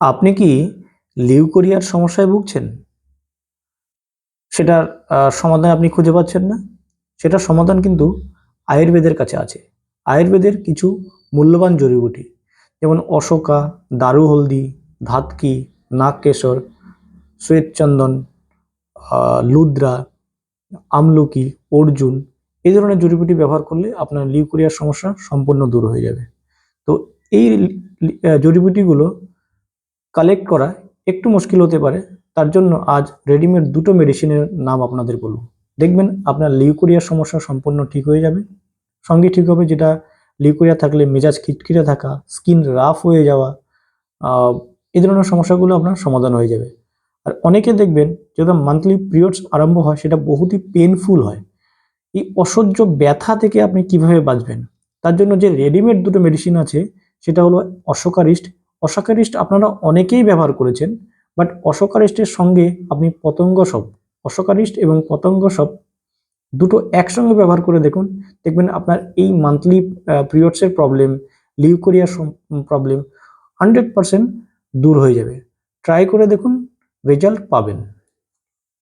আপনি কি লিউকোরিয়ার সমস্যায় ভুগছেন? সেটার সমাধান আপনি খুঁজে পাচ্ছেন না। সেটার সমাধান কিন্তু আয়ুর্বেদের কাছে আছে। আয়ুর্বেদের কিছু মূল্যবান জড়িবুটি, যেমন অশোকা, দারু হলদি, ধাতকি, নাগকেশর, শ্বেতচন্দন লুদ্রা, আমলকি, অর্জুন, এই ধরনের জড়িবুটি ব্যবহার করলে আপনার লিউকোরিয়ার সমস্যা সম্পূর্ণ দূর হয়ে যাবে। তো এই জড়িবুটিগুলো কালেক্ট করা একটু মুশকিল হতে পারে। তার জন্য আজ রেডিমেড দুটো মেডিসিনের নাম আপনাদের বলব। দেখবেন আপনার লিউকোরিয়ার সমস্যা সম্পূর্ণ ঠিক হয়ে যাবে। সঙ্গে ঠিক হবে যেটা লিউকোরিয়া থাকলে মেজাজ খিটখিটে থাকা স্কিন রাফ হয়ে যাওয়া এই ধরনের সমস্যাগুলো আপনার সমাধান হয়ে যাবে। আর অনেকে দেখবেন যেটা মান্থলি পিরিয়ডস আরম্ভ হয় সেটা বহুতই পেনফুল হয়। এই অসহ্য ব্যথা থেকে আপনি কীভাবে বাঁচবেন? তার জন্য যে রেডিমেড দুটো মেডিসিন আছে সেটা হলো অশোকারিস্ট অশোকারিস্ট আপনারা অনেকেই ব্যবহার করেছেন বাট অশোকারিস্টের সঙ্গে আপনি পতঙ্গ সব অশোকারিস্ট এবং পতঙ্গ সব দুটো একসঙ্গে ব্যবহার করে দেখুন। দেখবেন আপনার এই মান্থলি পিরিয়ডসের প্রবলেম লিউকোরিয়ার প্রবলেম হান্ড্রেড পারসেন্ট দূর হয়ে যাবে। ট্রাই করে দেখুন রেজাল্ট পাবেন।